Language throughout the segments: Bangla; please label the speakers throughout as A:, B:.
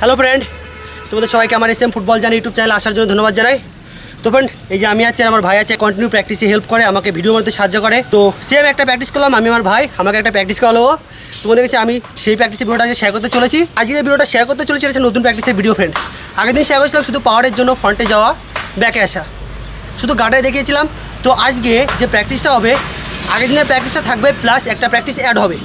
A: হ্যালো ফ্রেন্ড তোমাদের সবাইকে আমার এস এম ফুটবল জানি ইউটিউব চ্যানেলে আসার জন্য ধন্যবাদ জানাই। তো ফ্রেন্ড এই যে আমি আছি আমার ভাই আছে কন্টিনিউ প্র্যাকটিসে হেল্প করে, আমাকে ভিডিও মধ্যে সাহায্য করে। তো সেম একটা প্র্যাকটিস করলাম, আমি আমার ভাই, আমাকে একটা প্র্যাকটিস করালো। তোমাদের কাছে আমি সেই প্র্যাকটিসের ভিডিওটা আজকে শেয়ার করতে চলেছি। আজকে যে ভিডিওটা শেয়ার করতে চলেছি, এটা নতুন প্র্যাকটিসের ভিডিও ফ্রেন্ড আগের দিন শেয়ার করেছিলাম শুধু পাওয়ারের জন্য ফ্রন্টে যাওয়া ব্যাকে আসা। শুধু গার্ডে দেখিয়েছিলাম। তো, আজকে যে প্র্যাকটিসটা হবে, আগের দিনের প্র্যাকটিসটা থাকবে প্লাস একটা প্র্যাকটিস অ্যাড হবে।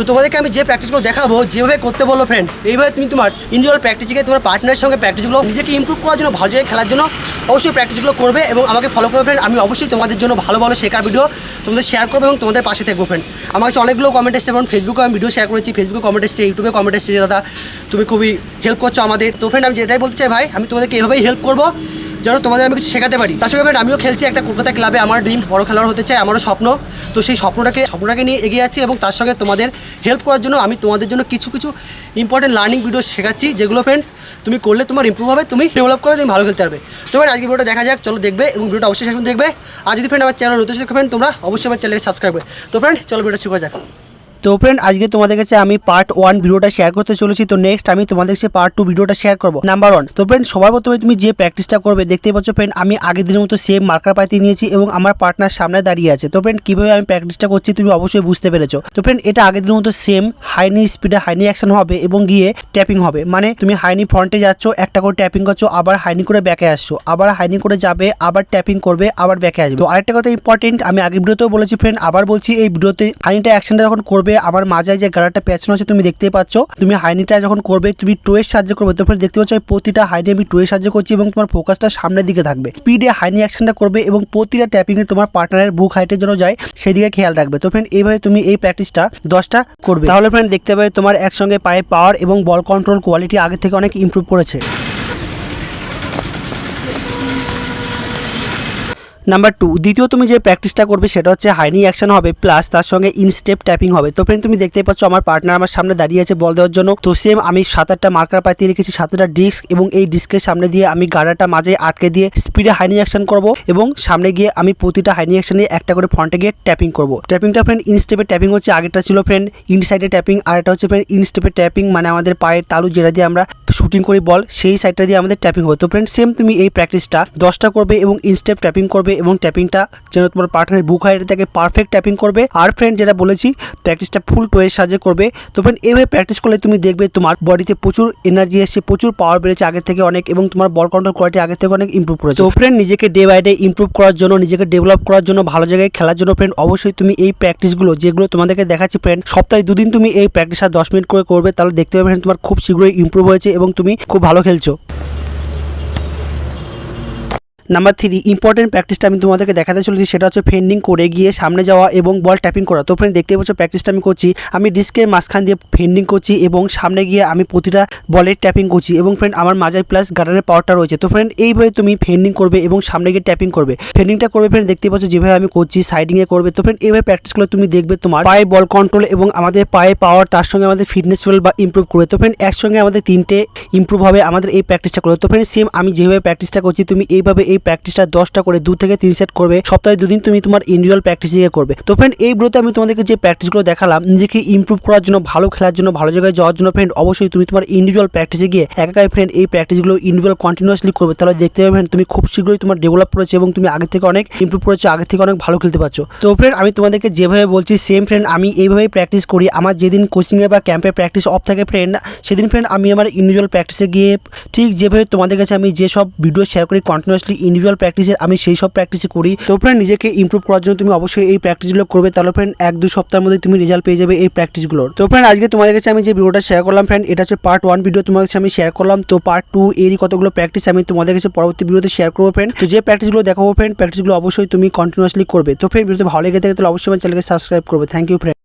A: তো তোমাদেরকে আমি যে প্র্যাকটিসগুলো দেখাবো, যেভাবে করতে বলো ফ্রেন্ড এইভাবে তুমি তোমার ইন্ডিভিজুয়াল প্র্যাকটিসে তোমার পার্টনারের সঙ্গে প্র্যাকটিসগুলো নিজেকে ইমপ্রুভ করার জন্য, ভালো খেলার জন্য অবশ্যই প্র্যাকটিসগুলো করবে এবং আমাকে ফলো করবে ফ্রেন্ড আমি অবশ্যই তোমাদের জন্য ভালো ভালো শেখার ভিডিও তোমাদের শেয়ার করব এবং তোমাদের পাশে থাকব ফ্রেন্ড আমার কাছে অনেকগুলো কমেন্ট এসছে এবং ফেসবুকে আমি ভিডিও শেয়ার করেছি। ফেসবুকে কমেন্ট এসছে ইউটিউবে কমেন্ট এসছে দাদা, তুমি খুবই হেল্প করছ আমাদের। তো ফ্রেন্ড আমি যেটাই বলতে চাই ভাই, আমি তোমাদেরকে এভাবেই হেল্প করব। যেন তোমাদের আমি কিছু শেখাতে পারি। তার সঙ্গে আমিও খেলছি একটা কলকাতা ক্লাবে। আমার ড্রিম বড় খেলোয়াড় হতে চাই আমারও স্বপ্ন। তো সেই স্বপ্নটাকে স্বপ্নটাকে নিয়ে এগিয়ে যাচ্ছি এবং তার সঙ্গে তোমাদের হেল্প করার জন্য আমি তোমাদের জন্য কিছু কিছু ইম্পর্টেন্ট লার্নিং ভিডিও শেখাচ্ছি। যেগুলো ফ্রেন্ড তুমি করলে তোমার ইম্প্রুভ হবে, তুমি ডেভেলপ করে তুমি ভালো খেলতে পারবে। তো ফ্রেন্ড আজকে ভিডিওটা দেখা যাক, চলো দেখবে এবং ভিডিওটা অবশ্যই দেখবে। আর যদি ফ্রেন্ড আমার চ্যানেল নতুন ফ্রেন্ড তোমরা অবশ্যই আমার চ্যানেলকে সাবস্ক্রাইব করবে। তো ফ্রেন্ড চলো ভিডিওটা করা যাক। তো ফ্রেন্ড আজকে তোমাদের কাছে আমি পার্ট ওয়ান ভিডিওটা শেয়ার করতে চলেছি। তো নেক্সট আমি তোমাদের কাছে পার্ট টু ভিডিওটা শেয়ার করব। নাম্বার ওয়ান তো ফ্রেন্ড সবার প্রথমে তুমি যে প্র্যাকটিসটা করবে, দেখতেই পাচ্ছ ফ্রেন্ড আমি আগের দিনের মতো সেম মার্কার পাতি নিয়েছি এবং আমার পার্টনার সামনে দাঁড়িয়ে আছে। তো ফ্রেন্ড কীভাবে আমি প্র্যাকটিসটা করছি তুমি অবশ্যই বুঝতে পেরেছ। তো ফ্রেন্ড এটা আগের দিনের মতো সেম হাইনি স্পিডে হাইনি অ্যাকশন হবে এবং গিয়ে ট্যাপিং হবে। মানে তুমি হাইনি ফ্রন্টে যাচ্ছ, একটা করে ট্যাপিং করছ, আবার হাইনি করে ব্যাকে আসছো। আবার হাইনি করে যাবে, আবার ট্যাপিং করবে, আবার ব্যাকে আসবে। তো আরেকটা কথা ইম্পর্টেন্ট আমি আগের ভিডিওতেও বলেছি ফ্রেন্ড আবার বলছি এই ভিডিওতে হাইনিটা অ্যাকশনটা যখন করবে আমার মাজায় যে গাড়াটা পেছনে আছে, তুমি দেখতেই পাচ্ছ। তুমি হাইনিটা যখন করবে, তুমি টোয়ের সাহায্য করবে তো দেখতে পাচ্ছ প্রতিটা হাইনি আমি টোয়ের সাহায্য করছি এবং তোমার ফোকাসটা সামনের দিকে থাকবে। স্পিডে হাইনি অ্যাকশনটা করবে এবং প্রতিটা ট্যাপিংয়ে তোমার পার্টনারের বুক হাইটের জন্য যায়, সেদিকে খেয়াল রাখবে। তো ফ্রেন্ড এইভাবে তুমি এই প্র্যাকটিসটা দশটা করবে। তাহলে ফ্রেন্ড দেখতে পাবে তোমার একসঙ্গে পায়ে পাওয়ার এবং বল কন্ট্রোল কোয়ালিটি আগে থেকে অনেক ইমপ্রুভ করেছে। নাম্বার টু দ্বিতীয় তুমি যে প্র্যাকটিসটা করবে সেটা হচ্ছে হাইনি অ্যাকশন হবে প্লাস তার সঙ্গে ইনস্টেপ ট্যাপিং হবে। তো ফ্রেন্ড তুমি দেখতেই পাচ্ছ আমার পার্টনার আমার সামনে দাঁড়িয়ে আছে বল দেওয়ার জন্য। তো সেম আমি সাত আটটা মার্কার পাতিয়ে রেখেছি সাত আটটা ডিস্ক এবং এই ডিস্কের সামনে দিয়ে আমি গাড়াটা মাঝে আটকে দিয়ে স্পিডে হাইনি অ্যাকশন করব এবং সামনে গিয়ে আমি প্রতিটা হাইনি অ্যাকশনে একটা করে ফ্রন্টে গিয়ে ট্যাপিং করব। ট্যাপিংটা ফ্রেন্ড ইনস্টেপে ট্যাপিং হচ্ছে, আগেরটা ছিল ফ্রেন্ড ইনসাইডে ট্যাপিং আর এটা হচ্ছে ফ্রেন্ড ইনস্টেপে ট্যাপিং মানে আমাদের পায়ের তালু যেটা দিয়ে আমরা শুটিং করি বল সেই সাইডটা দিয়ে আমাদের ট্যাপিং হবে তো ফ্রেন্ড সেম তুমি এই প্র্যাকটিসটা দশটা করবে এবং ইনস্টেপ ট্যাপিং করবে এবং ট্যাপিংটা যেন তোমার পার্টনার বুক হাইটে থেকে পারফেক্ট ট্যাপিং করবে। আর ফ্রেন্ড যেটা বলেছি প্র্যাকটিসটা ফুল টোয়ের সাহায্যে করবে। তো ফ্রেন্ড এইভাবে প্র্যাকটিস করলে তুমি দেখবে তোমার বডিতে প্রচুর এনার্জি এসছে প্রচুর পাওয়ার বেড়েছে আগের থেকে অনেক এবং তোমার বল কন্ট্রোল কোয়ালিটি আগের থেকে অনেক ইমপ্রুভ করেছে। তো ফ্রেন্ড নিজেকে ডে বাই ডে ইমপ্রুভ করার জন্য, নিজেকে ডেভেলপ করার জন্য, ভালো জায়গায় খেলার জন্য ফ্রেন্ড অবশ্যই তুমি এই প্র্যাকটিসগুলো যেগুলো তোমাদেরকে দেখাচ্ছি ফ্রেন্ড সপ্তাহে দুদিন তুমি এই প্র্যাকটিস আর দশ মিনিট করে করবে, তাহলে দেখতে পাবে তোমার খুব শীঘ্রই ইমপ্রুভ হয়েছে এবং তুমি খুব ভালো খেলছো। নাম্বার থ্রি ইম্পর্টেন্ট প্র্যাকটিসটা আমি তোমাদেরকে দেখাতে চলেছি, সেটা হচ্ছে ফেন্ডিং করে গিয়ে সামনে যাওয়া এবং বল ট্যাপিং করা। তো ফ্রেন্ড দেখতে পাচ্ছ প্র্যাকটিসটা আমি করছি। আমি ডিস্কের মাঝখান দিয়ে ফেন্ডিং করছি এবং সামনে গিয়ে আমি প্রতিটা বলের ট্যাপিং করছি এবং ফ্রেন্ড আমার মাজায় প্লাস গার্ডারের পাওয়ারটা রয়েছে। তো ফ্রেন্ড এইভাবে তুমি ফেন্ডিং করবে এবং সামনে গিয়ে ট্যাপিং করবে। ফেন্ডিংটা করবে ফ্রেন্ড দেখতে পাচ্ছ যেভাবে আমি করছি সাইডিংয়ে করবে। তো ফ্রেন্ড এইভাবে প্র্যাকটিস করলে তুমি দেখবে তোমার পায়ে বল কন্ট্রোল এবং আমাদের পায়ে পাওয়ার তার সঙ্গে আমাদের ফিটনেস লেভেল বা ইমপ্রুভ করবে। তো ফ্রেন্ড একসঙ্গে আমাদের তিনটে ইমপ্রুভ হবে আমাদের এই প্র্যাকটিসটা করবে তো ফ্রেন্ড সেম আমি যেভাবে প্র্যাকটিসটা করছি, তুমি এইভাবে এই প্র্যাকটিসটা দশটা করে, দু থেকে তিন সেট করবে, সপ্তাহে দুদিন তুমি তোমার ইন্ডিভিজুয়াল প্র্যাকটিস দিয়ে করবে। তো ফ্রেন্ড এই ব্রোতে আমি তোমাদেরকে যে প্র্যাকটিসগুলো দেখালাম, নিজেকে ইমপ্রুভ করার জন্য, ভালো খেলার জন্য, ভালো জায়গায় যাওয়ার জন্য ফ্রেন্ড অবশ্যই তুমি তোমার ইন্ডিভিজুয়াল প্র্যাকটিসে গিয়ে একাই ফ্রেন্ড এই প্র্যাকটিসগুলো ইন্ডিভিজুয়াল কন্টিনিউয়াসলি করবে। তাহলে দেখতে পাবেন তুমি খুব শীঘ্রই তোমার ডেভেলপ করেছে এবং তুমি আগে থেকে অনেক ইমপ্রুভ করেছ, আগে থেকে অনেক ভালো খেলতে পারছ। তো ফ্রেন্ড আমি তোমাদেরকে যেভাবে বলছি সেম ফ্রেন্ড আমি এইভাবেই প্র্যাকটিস করি। আমার যেদিন কোচিংয়ে বা ক্যাম্পে প্র্যাকটিস অফ থাকে ফ্রেন্ড সেদিন ফ্রেন্ড আমি আমার ইন্ডিভিজুয়াল প্র্যাকটিসে গিয়ে ঠিক যেভাবে তোমাদের কাছে আমি যেসব ভিডিও শেয়ার করি কন্টিনিউয়াসলি ইন্ডিভিজুয়াল প্র্যাকটিসের আমি সেই সব প্র্যাকটিসে করি। তো ফ্রেন্ড নিজেকে ইম্প্রুভ করার জন্য তুমি অবশ্যই এই প্র্যাকটিসগুলো করবে। তাহলে ফ্রেন্ড এক দু সপ্তাহের মধ্যে তুমি রেজাল্ট পেয়ে যাবে এই প্র্যাকটিসগুলোর তো ফ্রেন্ড আজকে তোমাদের কাছে আমি যে ভিডিওটা শেয়ার করলাম ফ্রেন্ড এটা হচ্ছে পার্ট ওয়ান ভিডিও তোমাদের কাছে আমি শেয়ার করলাম। তো পার্ট টু এরই কতগুলো প্র্যাকটিস আমি তোমাদের কাছে পরবর্তী ভিডিওতে শেয়ার করব ফ্রেন্ড তো যে প্র্যাকটিসগুলো দেখাবো ফ্রেন্ড প্র্যাকটিসগুলো অবশ্যই তুমি কন্টিনিউয়াসলি করবে। তো ফ্রেন্ড ভিডিওতে ভালো লেগে থাকে তাহলে অবশ্যই আমার চ্যানেলকে সাবস্ক্রাইব করবে। Thank you friend